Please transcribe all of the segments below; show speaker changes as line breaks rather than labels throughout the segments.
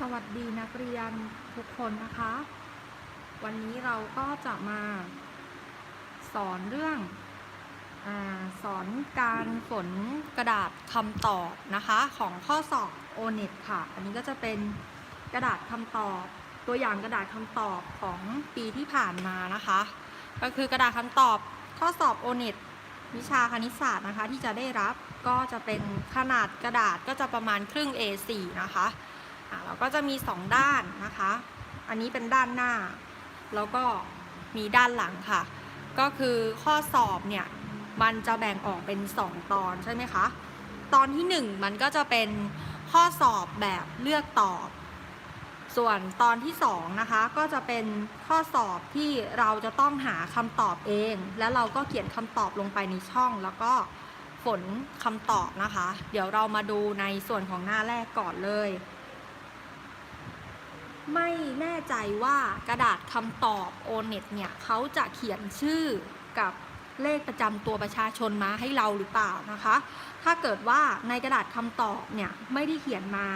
สวัสดีนักเรียนทุกคนนะคะ วันนี้เราก็จะมา สอนเรื่องอสอนการฝนกระดาษคำตอบนะคะของข้อสอบ o n e t ค่ะ อันนี้ก็จะเป็นกระดาษคำตอบ ตัวอย่างกระดาษคำตอบของปีที่ผ่านมานะคะ ก็คือกระดาษคำตอบข้อสอบ o n e t วิชาคณิตศาสตร์นะคะที่จะได้รับก็จะเป็นขนาดกระดาษก็จะประมาณครึ่ง A4 นะคะ่ะเราก็จะมี 2 ด้านนะคะ อันนี้เป็นด้านหน้า แล้วก็มีด้านหลังค่ะ ก็คือข้อสอบเนี่ยมันจะแบ่งออกเป็น 2 ตอนใช่ไหมคะ ตอนที่ 1 มันก็จะเป็นข้อสอบแบบเลือกตอบ ส่วนตอนที่ 2 นะคะ ก็จะเป็นข้อสอบที่เราจะต้องหาคำตอบเอง แล้วเราก็เขียนคำตอบลงไปในช่องแล้วก็ฝนคำตอบนะคะ เดี๋ยวเรามาดูในส่วนของหน้าแรกก่อนเลย ไม่แน่ใจว่ากระดาษคำตอบ o n e t เนี่ยเขาจะเขียนชื่อกับเลขประจำตัวประชาชนมาให้เราหรือเปล่านะคะ ถ้าเกิดว่าในกระดาษคำตอบเนี่ยไม่ได้เขียนมา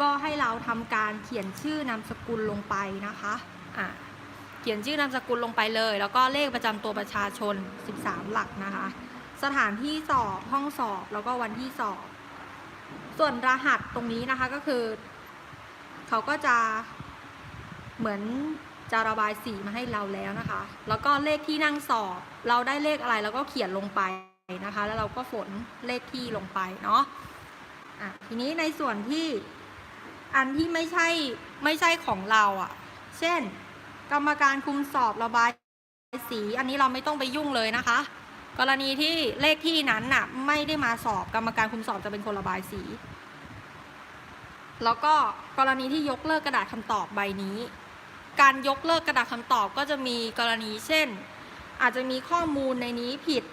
ก็ให้เราทำการเขียนชื่อนามสกุลลงไปนะคะอะเขียนชื่อนามสกุลลงไปเลย แล้วก็เลขประจำตัวประชาชน 13 หลักนะคะ สถานที่สอบห้องสอบแล้วก็วันที่สอบ ส่วนรหัสตรงนี้นะคะก็คือ เขาก็จะ เหมือนจะระบายสีมาให้เราแล้วนะคะ แล้วก็เลขที่นั่งสอบ เราได้เลขอะไรเราก็เขียนลงไปนะคะ แล้วเราก็ฝนเลขที่ลงไปเนาะะทีนี้ในส่วนที่อันที่ไม่ใช่ไม่ใช่ของเราอะ่ะ เช่น กรรมการคุมสอบระบายสี อันนี้เราไม่ต้องไปยุ่งเลยนะคะ กรณีที่เลขที่นั้นน่ะไม่ได้มาสอบกรรมการคุมสอบจะเป็นคนระบายสี แล้วก็กรณีที่ยกเลิกกระดาษคำตอบใบนี้ การยกเลิกกระดาษคำตอบก็จะมีกรณีเช่น อาจจะมีข้อมูลในนี้ผิด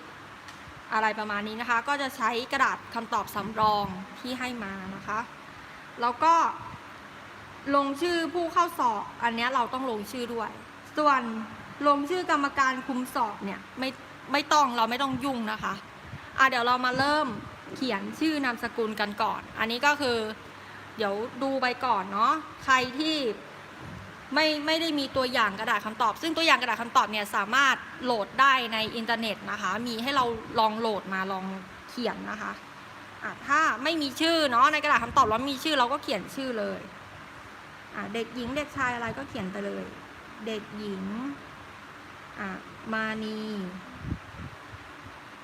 อะไรประมาณนี้นะคะ ก็จะใช้กระดาษคำตอบสำรองที่ให้มานะคะ แล้วก็ลงชื่อผู้เข้าสอบอันนี้เราต้องลงชื่อด้วย ส่วนลงชื่อกรรมการคุมสอบเนี่ยไม่ไม่ต้องเราไม่ต้องยุ่งนะคะอะเดี๋ยวเรามาเริ่มเขียนชื่อนามสกุลกันก่อน อันนี้ก็คือ เดี๋ยวดูไปก่อนเนาะใครที่ ไม่ไม่ได้มีตัวอย่างกระดาษคำตอบ ซึ่งตัวอย่างกระดาษคำตอบเนี่ยสามารถโหลดได้ในอินเทอร์เน็ตนะคะ มีให้เราลองโหลดมาลองเขียนนะคะอะถ้าไม่มีชื่อเนาะในกระดาษคำตอบแล้วมีชื่อเราก็เขียนชื่อเลยอะเด็กหญิงเด็กชายอะไรก็เขียนไปเลย เด็กหญิงอะมานี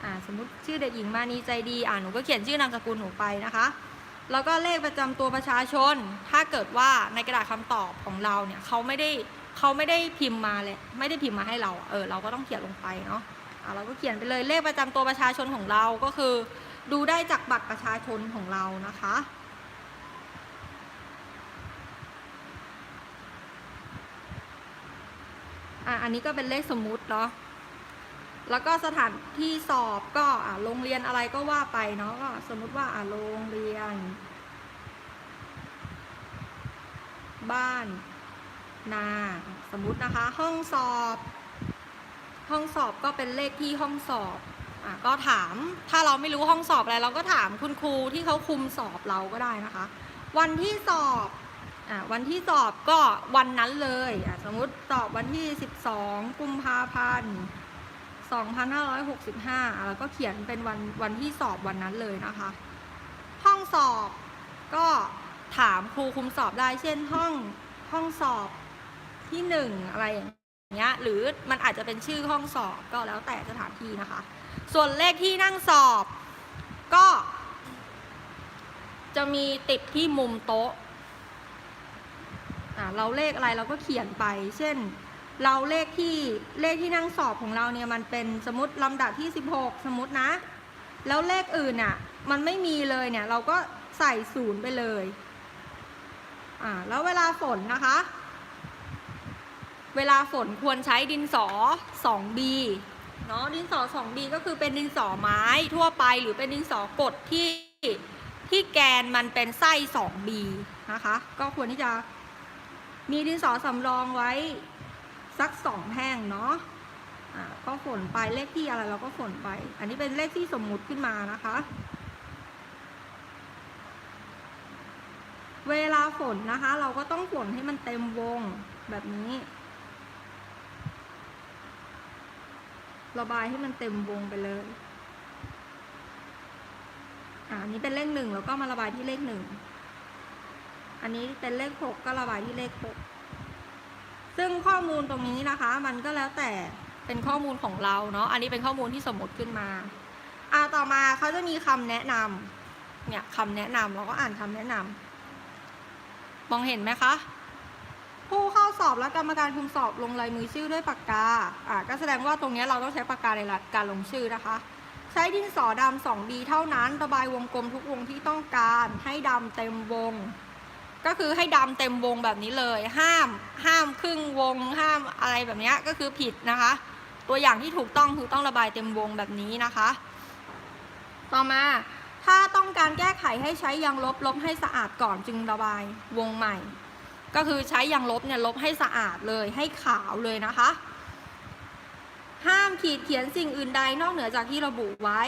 อะสมมติชื่อเด็กหญิงมานีใจดีอะหนูก็เขียนชื่อนามสกุลหนูไปนะคะ แล้วก็เลขประจำตัวประชาชน ถ้าเกิดว่าในกระดาษคำตอบของเราเนี่ยเขาไม่ได้เขาไม่ได้พิมพ์มาเลยไม่ได้พิมพ์มาให้เรา เออเราก็ต้องเขียนลงไปเนาะอะเราก็เขียนไปเลยเลขประจำตัวประชาชนของเราก็คือ ดูได้จากบัตรประชาชนของเรานะคะอะอันนี้ก็เป็นเลขสมมุติเนาะ แล้วก็สถานที่สอบก็โรงเรียนอะไรก็ว่าไปเนาะก็สมมติว่าโรงเรียน บ้าน นา สมมตินะคะ ห้องสอบ ห้องสอบก็เป็นเลขที่ห้องสอบอะก็ถามถ้าเราไม่รู้ห้องสอบอะไร เราก็ถามคุณครูที่เขาคุมสอบเราก็ได้นะคะ วันที่สอบอะวันที่สอบก็วันนั้นเลยอะสมมติสอบวันที่ 12 กุมภาพันธ์ 2565 แล้วก็เขียนเป็นวันวันที่สอบวันนั้นเลยนะคะ ห้องสอบก็ถามครูคุมสอบได้ เช่นห้องห้องสอบที่หนึ่งอะไรอย่างเงี้ยหรือมันอาจจะเป็นชื่อห้องสอบก็แล้วแต่สถานที่นะคะ ส่วนเลขที่นั่งสอบก็ จะมีติดที่มุมโต๊ะเราเลขอะไรเราก็เขียนไป เช่น เราเลขที่เลขที่นั่งสอบของเราเนี่ยมันเป็นสมมติลำดับที่ 16 สมมตินะ แล้วเลขอื่นอะมันไม่มีเลยเนี่ยเราก็ใส่ศูนย์ไปเลยอ่าแล้วเวลาฝนนะคะ เวลาฝนควรใช้ดินสอ 2B เนาะดินสอ 2B ก็คือเป็นดินสอไม้ทั่วไปหรือเป็นดินสอกดที่ที่แกนมันเป็นไส้ 2B นะคะ ก็ควรที่จะมีดินสอสำรองไว้ สักสองแท่งเนาะอ่าก็ฝนไปเลขที่อะไรเราก็ฝนไป อันนี้เป็นเลขที่สมมุติขึ้นมานะคะ เวลาฝนนะคะ เราก็ต้องฝนให้มันเต็มวงแบบนี้ ระบายให้มันเต็มวงไปเลยอันนี้เป็นเลขหนึ่งแล้วก็มาระบายที่เลขหนึ่ง อันนี้เป็นเลขหกก็ระบายที่เลขหก ซึ่งข้อมูลตรงนี้นะคะ มันก็แล้วแต่เป็นข้อมูลของเราเนาะอันนี้เป็นข้อมูลที่สมมติขึ้นมาอ่าต่อมาเขาจะมีคำแนะนำเนี่ยคำแนะนำเราก็อ่านคำแนะนำมองเห็นไหมคะ ผู้เข้าสอบและกรรมการคุมสอบลงลายมือชื่อด้วยปากกาอ่าก็แสดงว่าตรงนี้เราต้องใช้ปากกาในการลงชื่อนะคะ ใช้ดินสอดำ 2B เท่านั้น ระบายวงกลมทุกวงที่ต้องการให้ดำเต็มวง ก็คือให้ดำเต็มวงแบบนี้เลย ห้ามห้ามครึ่งวง ห้ามอะไรแบบนี้ก็คือผิดนะคะ ตัวอย่างที่ถูกต้องคือต้องระบายเต็มวงแบบนี้นะคะ ต่อมาถ้าต้องการแก้ไขให้ใช้ยางลบลบให้สะอาดก่อนจึงระบายวงใหม่ ก็คือใช้ยางลบเนี่ยลบให้สะอาดเลยให้ขาวเลยนะคะ ห้ามขีดเขียนสิ่งอื่นใดนอกเหนือจากที่ระบุไว้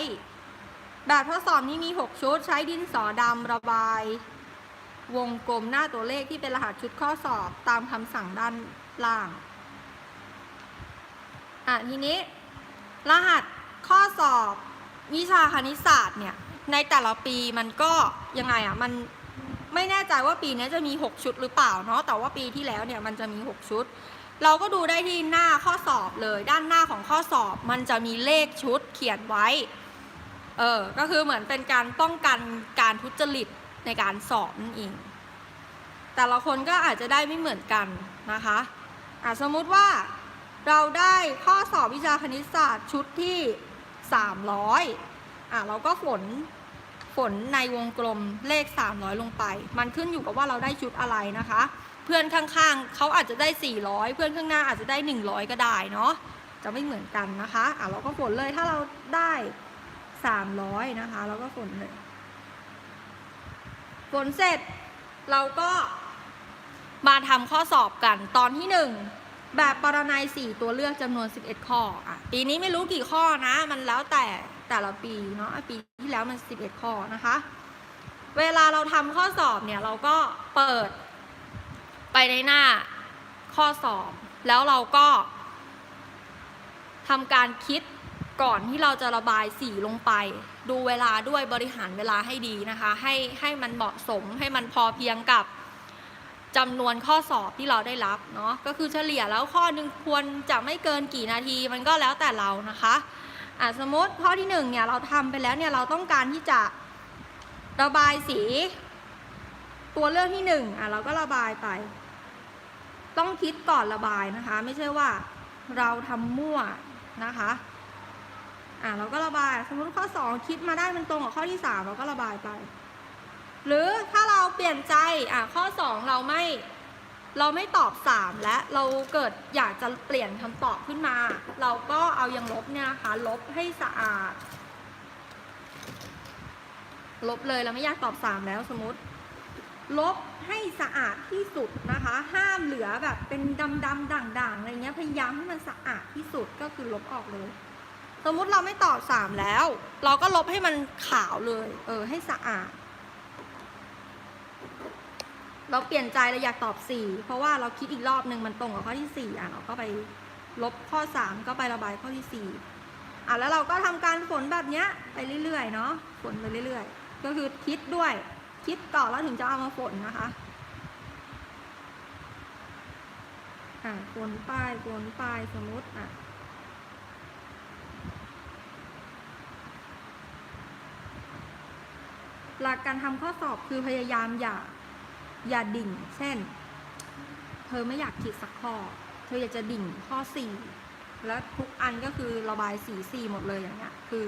แบบทดสอบนี้มี 6 ชุดใช้ดินสอดำระบาย วงกลมหน้าตัวเลขที่เป็นรหัสชุดข้อสอบตามคำสั่งด้านล่าง อะทีนี้ รหัสข้อสอบวิชาคณิตศาสตร์เนี่ยในแต่ละปีมันก็ยังไงอะมันไม่แน่ใจว่าปีนี้จะมี 6 ชุดหรือเปล่าเนาะแต่ว่าปีที่แล้วเนี่ยมันจะมี 6 ชุด เราก็ดูได้ที่หน้าข้อสอบเลย ด้านหน้าของข้อสอบมันจะมีเลขชุดเขียนไว้เออก็คือเหมือนเป็นการป้องกันการทุจริต ในการสอบนั่นเอง แต่ละคนก็อาจจะได้ไม่เหมือนกันนะคะอะสมมุติว่าเราได้ข้อสอบวิชาคณิตศาสตร์ชุดที่ 300อะเราก็ฝนฝนในวงกลมเลข 300 ลงไป มันขึ้นอยู่กับว่าเราได้ชุดอะไรนะคะ เพื่อนข้างๆเขาอาจจะได้ 400 เพื่อนข้างหน้าอาจจะได้ 100 ก็ได้เนาะจะไม่เหมือนกันนะคะอะเราก็ฝนเลยถ้าเราได้ 300 นะคะ เราก็ฝนเลย ฝนเสร็จเราก็มาทำข้อสอบกันตอนที่ 1 แบบปรนัย 4 ตัวเลือกจำนวน 11 ข้ออะปีนี้ไม่รู้กี่ข้อนะ มันแล้วแต่แต่ละปีเนาะปีที่แล้วมัน 11 ข้อนะคะ เวลาเราทำข้อสอบเนี่ยเราก็เปิดไปในหน้าข้อสอบ แล้วเราก็ทำการคิด ก่อนที่เราจะระบายสีลงไป ดูเวลาด้วยบริหารเวลาให้ดีนะคะ ให้ให้มันเหมาะสมให้มันพอเพียงกับจำนวนข้อสอบที่เราได้รับเนาะก็คือเฉลี่ยแล้วข้อหนึ่งควรจะไม่เกินกี่นาที มันก็แล้วแต่เรานะคะอะสมมติข้อที่หนึ่งเนี่ยเราทำไปแล้วเนี่ยเราต้องการที่จะระบายสี ตัวเลือกที่หนึ่งอะเราก็ระบายไป ต้องคิดก่อนระบายนะคะ ไม่ใช่ว่าเราทำมั่วนะคะ อะเราก็ระบาย สมมติข้อ 2 คิดมาได้มันตรงกับข้อที่ 3 เราก็ระบายไป หรือถ้าเราเปลี่ยนใจอะข้อ 2 เราไม่เราไม่ตอบ 3 และเราเกิดอยากจะเปลี่ยนคำตอบขึ้นมา เราก็เอายังลบเนี่ยนะคะลบให้สะอาด ลบเลยเราไม่อยากตอบ 3 แล้วสมมติ ลบให้สะอาดที่สุดนะคะ ห้ามเหลือแบบเป็นดำดำๆด่างๆอะไรเงี้ยพยายามให้มันสะอาดที่สุดก็คือลบออกเลย สมมุติเราไม่ตอบสามแล้ว เราก็ลบให้มันขาวเลย เออ ให้สะอาด เราเปลี่ยนใจเราอยากตอบสี่เพราะว่าเราคิดอีกรอบหนึ่งมันตรงกับข้อที่สี่อะเราก็ไปลบข้อสามก็ไประบายข้อที่สี่อะแล้วเราก็ทำการฝนแบบเนี้ยไปเรื่อยๆเนาะฝนไปเรื่อย ๆ ก็คือคิดด้วย คิดก่อนแล้วถึงจะเอามาฝนนะคะอะฝนป้ายฝนป้ายสมมติอะ หลักการทำข้อสอบคือพยายามอย่าอย่าดิ่ง เช่น เธอไม่อยากคิดสักข้อ เธออยากจะดิ่งข้อ4แล้วทุกอันก็คือระบายสีสี่หมดเลยอย่างเงี้ยคือ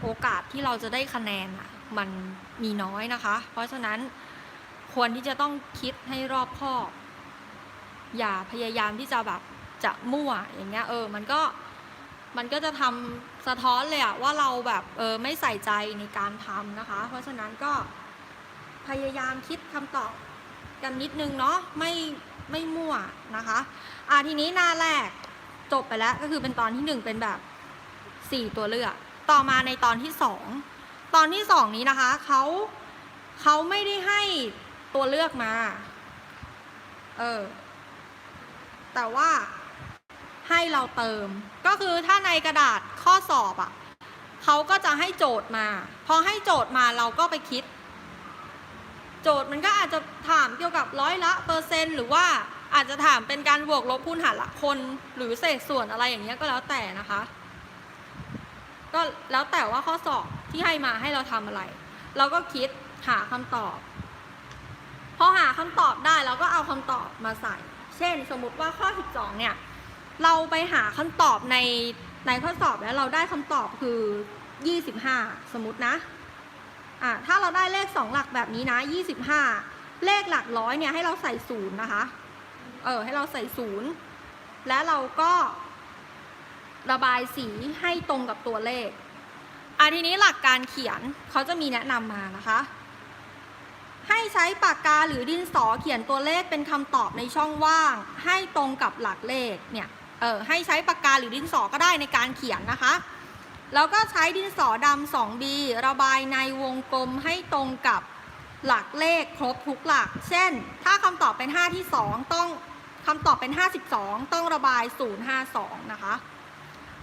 โอกาสที่เราจะได้คะแนนอะมันมีน้อยนะคะ เพราะฉะนั้นควรที่จะต้องคิดให้รอบคอบ อย่าพยายามที่จะแบบจะมั่วอย่างเงี้ยเออ มันก็มันก็จะทำ สะท้อนเลยอะว่าเราแบบเออไม่ใส่ใจในการทำนะคะ เพราะฉะนั้นก็พยายามคิดคำตอบกันนิดนึงเนาะไม่ไม่มั่วนะคะอ่าทีนี้หน้าแรกจบไปแล้วก็คือเป็นตอนที่หนึ่งเป็นแบบสี่ตัวเลือก ต่อมาในตอนที่สองตอนที่สองนี้นะคะเขาเขาไม่ได้ให้ตัวเลือกมา เออ แต่ว่า ให้เราเติม ก็คือถ้าในกระดาษข้อสอบอะ่ะเขาก็จะให้โจทย์มา พอให้โจทย์มาเราก็ไปคิด โจทย์มันก็อาจจะถามเกี่ยวกับร้อยละเปอร์เซ็นต์หรือว่าอาจจะถามเป็นการบวกลบคูณหารละคนหรือเศษส่วนอะไรอย่างเงี้ยก็แล้วแต่นะคะ ก็แล้วแต่ว่าข้อสอบที่ให้มาให้เราทำอะไร เราก็คิดหาคำตอบ พอหาคำตอบได้เราก็เอาคำตอบมาใส่ เช่น สมมุติว่าข้อ 12 เนี่ย เราไปหาคำตอบในในข้อสอบแล้วเราได้คำตอบคือ 25 สมมตินะอะถ้าเราได้เลข 2 หลักแบบนี้นะ 25 เลขหลักร้อยเนี่ยให้เราใส่ศูนย์นะคะ เออให้เราใส่ศูนย์และเราก็ระบายสีให้ตรงกับตัวเลขอะทีนี้หลักการเขียนเขาจะมีแนะนำมานะคะ ให้ใช้ปากกาหรือดินสอเขียนตัวเลขเป็นคำตอบในช่องว่าง ให้ตรงกับหลักเลขเนี่ย เออให้ใช้ปากกาหรือดินสอก็ได้ในการเขียนนะคะ แล้วก็ใช้ดินสอดำ 2B ระบายในวงกลมให้ตรงกับหลักเลขครบทุกหลัก เช่น ถ้าคำตอบเป็น 5 ที่ 2 ต้องคำตอบเป็น 52 ต้องระบาย 052 นะคะ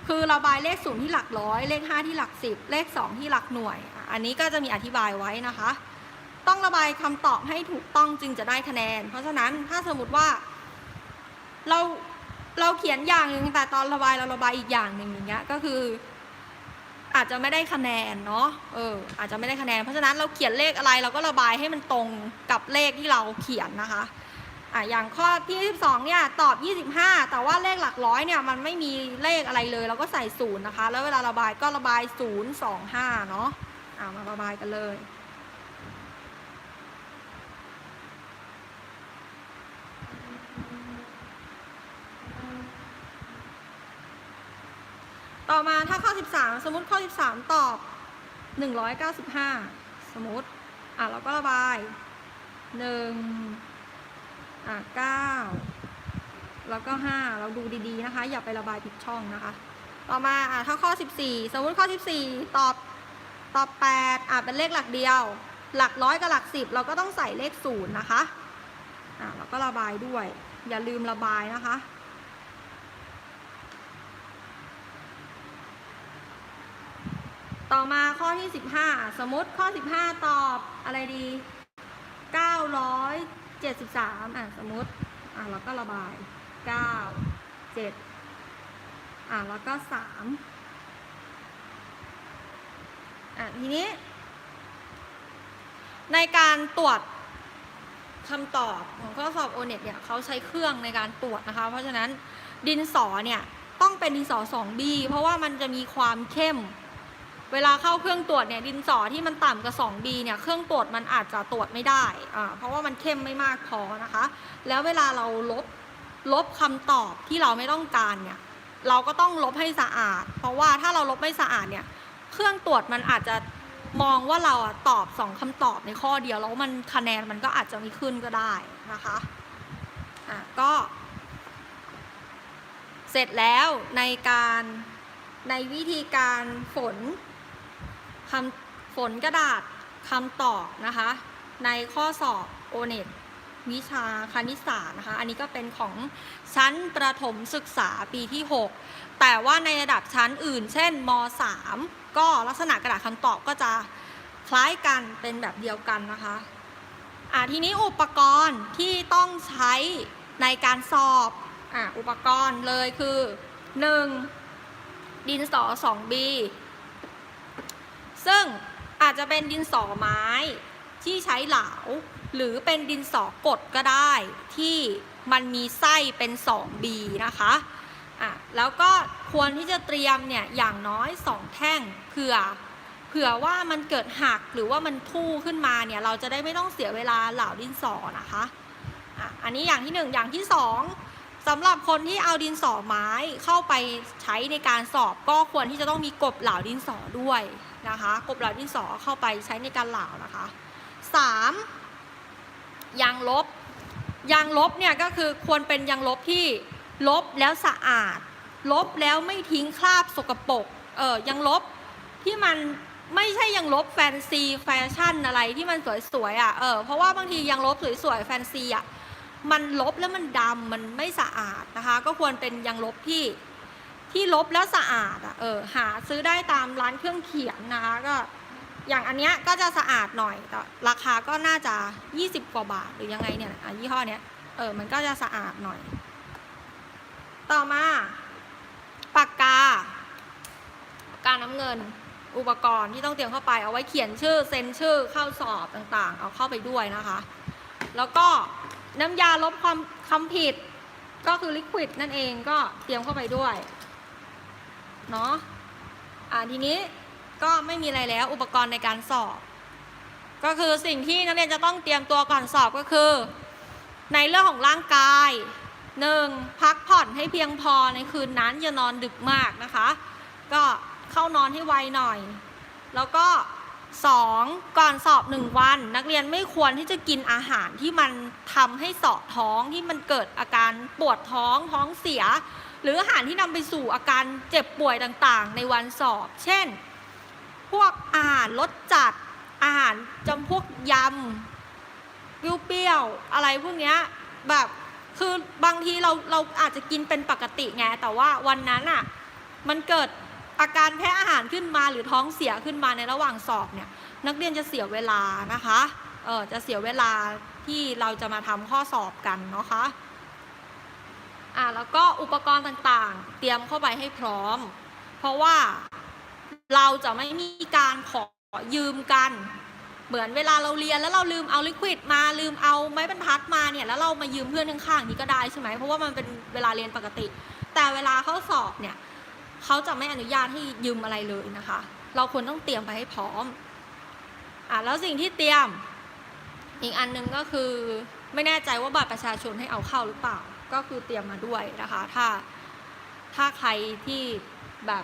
คือระบายเลข 0 ที่หลักร้อย เลข 5 ที่หลัก 10 เลข 2 ที่หลักหน่วย อันนี้ก็จะมีอธิบายไว้นะคะ ต้องระบายคำตอบให้ถูกต้องจึงจะได้คะแนน เพราะฉะนั้นถ้าสมมติว่าเรา เราเขียนอย่างหนึ่งแต่ตอนระบายเราระบายอีกอย่างหนึ่งอย่างเงี้ยก็คือ อาจจะไม่ได้คะแนนเนาะเออ อาจจะไม่ได้คะแนน เพราะฉะนั้นเราเขียนเลขอะไรเราก็ระบายให้มันตรงกับเลขที่เราเขียนนะคะอะอย่างข้อที่22เนี่ยตอบ 25 แต่ว่าเลขหลักร้อยเนี่ยมันไม่มีเลขอะไรเลย เราก็ใส่ศูนย์นะคะ แล้วเวลาระบายก็ระบาย 025 เนาะอะมาระบายกันเลย ต่อมาถ้าข้อ 13 สมมติข้อ 13 ตอบ 195 สมมติ อะ เราก็ระบาย 1 อะ 9 แล้วก็ 5 เราดูดีๆนะคะ อย่าไประบายผิดช่องนะคะ ต่อมา อะ ถ้าข้อ 14 สมมติข้อ 14 ตอบ ตอบ 8 อะ เป็นเลขหลักเดียว หลักร้อยกับหลัก 10 เราก็ต้องใส่เลข 0 นะคะ อะ เราก็ระบายด้วย อย่าลืมระบายนะคะ ต่อมาข้อที่ 15 สมมติข้อ 15 ตอบอะไรดี 973 อะ สมมติ อะแล้วก็ระบาย 9 7 อะ แล้วก็ 3 อะ ทีนี้ ในการตรวจคำตอบของข้อสอบโอเน็ตเนี่ยเขาใช้เครื่องในการตรวจนะคะ เพราะฉะนั้นดินสอเนี่ย ต้องเป็นดินสอ 2B เพราะว่ามันจะมีความเข้ม เวลาเข้าเครื่องตรวจเนี่ยดินสอที่มันต่ำกว่า 2B เนี่ยเครื่องตรวจมันอาจจะตรวจไม่ได้อ่าเพราะว่ามันเข้มไม่มากพอนะคะ แล้วเวลาเราลบลบคำตอบที่เราไม่ต้องการเนี่ยเราก็ต้องลบให้สะอาด เพราะว่าถ้าเราลบไม่สะอาดเนี่ยเครื่องตรวจมันอาจจะมองว่าเราอะตอบสองคำตอบในข้อเดียวแล้วมันคะแนนมันก็อาจจะไม่ขึ้นก็ได้นะคะอะก็เสร็จแล้วในการในวิธีการฝน คำฝนกระดาษคำตอบนะคะ ในข้อสอบโอเน็ตวิชาคณิตศาสตร์นะคะ อันนี้ก็เป็นของชั้นประถมศึกษาปีที่ 6 แต่ว่าในระดับชั้นอื่น เช่นม 3 ก็ลักษณะกระดาษคำตอบก็จะคล้ายกันเป็นแบบเดียวกันนะคะอะทีนี้อุปกรณ์ที่ต้องใช้ในการสอบอะอุปกรณ์เลยคือ 1. ดินสอ 2B ซึ่งอาจจะเป็นดินสอไม้ที่ใช้เหลา หรือเป็นดินสอกดก็ได้ ที่มันมีไส้เป็น 2B นะคะอะแล้วก็ควรที่จะเตรียมเนี่ยอย่างน้อย 2 แท่งเผื่อเผื่อว่ามันเกิดหักหรือว่ามันทู่ขึ้นมาเนี่ยเราจะได้ไม่ต้องเสียเวลาเหลาดินสอนะคะอะอันนี้อย่างที่ 1 อย่างที่ 2 สำหรับคนที่เอาดินสอไม้เข้าไปใช้ในการสอบก็ควรที่จะต้องมีกบเหลาดินสอด้วยนะคะ กบเหลาดินสอเข้าไปใช้ในการเหลานะคะ 3. ยางลบ ยางลบเนี่ยก็คือควรเป็นยางลบที่ลบแล้วสะอาด ลบแล้วไม่ทิ้งคราบสกปรกเออยางลบที่มันไม่ใช่ยังลบแฟนซีแฟชั่นอะไรที่มันสวยๆอะ เออ เพราะว่าบางทียังลบสวยๆแฟนซีอะ มันลบแล้วมันดำมันไม่สะอาดนะคะ ก็ควรเป็นยังลบที่ที่ลบแล้วสะอาดอะเออหาซื้อได้ตามร้านเครื่องเขียนนะคะก็อย่างอันเนี้ยก็จะสะอาดหน่อยแต่ราคาก็น่าจะ 20 กว่าบาทหรือยังไงเนี่ยอะยี่ห้อเนี้ยเออมันก็จะสะอาดหน่อย ต่อมาปากกาปากกาน้ำเงิน อุปกรณ์ที่ต้องเตรียมเข้าไปเอาไว้เขียนชื่อเซ็นชื่อเข้าสอบต่างๆ เอาเข้าไปด้วยนะคะ แล้วก็ น้ำยาลบความคำผิด ก็คือลิควิดนั่นเองก็เตรียมเข้าไปด้วยเนาะอ่าทีนี้ก็ไม่มีอะไรแล้วอุปกรณ์ในการสอบ ก็คือสิ่งที่นักเรียนจะต้องเตรียมตัวก่อนสอบก็คือ ในเรื่องของร่างกายหนึ่งพักผ่อนให้เพียงพอในคืนนั้นอย่านอนดึกมากนะคะ ก็เข้านอนให้ไวหน่อย แล้วก็ สองก่อนสอบหนึ่งวัน นักเรียนไม่ควรที่จะกินอาหารที่มันทำให้เสาะท้องที่มันเกิดอาการปวดท้องท้องเสีย หรืออาหารที่นำไปสู่อาการเจ็บป่วยต่างๆ ในวันสอบ เช่น พวกอาหารรสจัดอาหารจำพวกยำเปรี้ยวๆอะไรพวกเนี้ยแบบคือบางทีเราเราอาจจะกินเป็นปกติไงแต่ว่าวันนั้นอะมันเกิด อาการแพ้อาหารขึ้นมาหรือท้องเสียขึ้นมาในระหว่างสอบเนี่ยนักเรียนจะเสียเวลานะคะเออจะเสียเวลาที่เราจะมาทำข้อสอบกันเนาะคะอ่าแล้วก็อุปกรณ์ต่างๆ เตรียมเข้าไปให้พร้อม เพราะว่าเราจะไม่มีการขอยืมกัน เหมือนเวลาเราเรียนแล้วเราลืมเอาลิควิดมาลืมเอาไม้บรรทัดมาเนี่ยแล้วเรามายืมเพื่อนข้างๆนี่ก็ได้ใช่ไหมเพราะว่ามันเป็นเวลาเรียนปกติ แต่เวลาเข้าสอบเนี่ย เขาจะไม่อนุญาตให้ยืมอะไรเลยนะคะ เราควรต้องเตรียมไปให้พร้อมอะแล้วสิ่งที่เตรียมอีกอันหนึงก็คือไม่แน่ใจว่าบัตรประชาชนให้เอาเข้าหรือเปล่า ก็คือเตรียมมาด้วยนะคะ ถ้าถ้าใครที่แบบ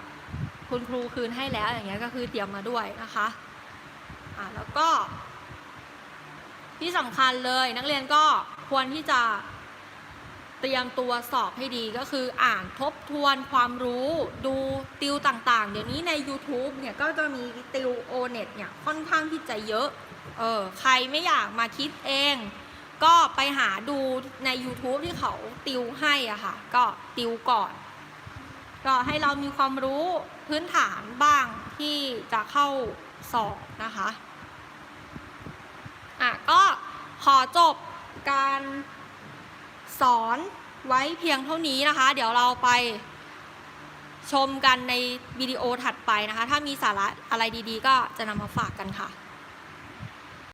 คุณครูคืนให้แล้วอย่างเงี้ยก็คือเตรียมมาด้วยนะคะอะแล้วก็ที่สำคัญเลยนักเรียนก็ควรที่จะ เตรียมตัวสอบให้ดีก็คืออ่านทบทวนความรู้ดูติวต่างๆ เดี๋ยวนี้ใน YouTube เนี่ยก็จะมีติวโอเน็ตเนี่ยค่อนข้างที่จะเยอะ เออใครไม่อยากมาคิดเอง ก็ไปหาดูใน YouTube ที่เขาติวให้อะค่ะ ก็ติวก่อน ก็ให้เรามีความรู้พื้นฐานบ้างที่จะเข้าสอบนะคะ อะก็ขอจบการ สอนไว้เพียงเท่านี้นะคะ เดี๋ยวเราไปชมกันในวิดีโอถัดไปนะคะ ถ้ามีสาระอะไรดีๆ ก็จะนำมาฝากกันค่ะ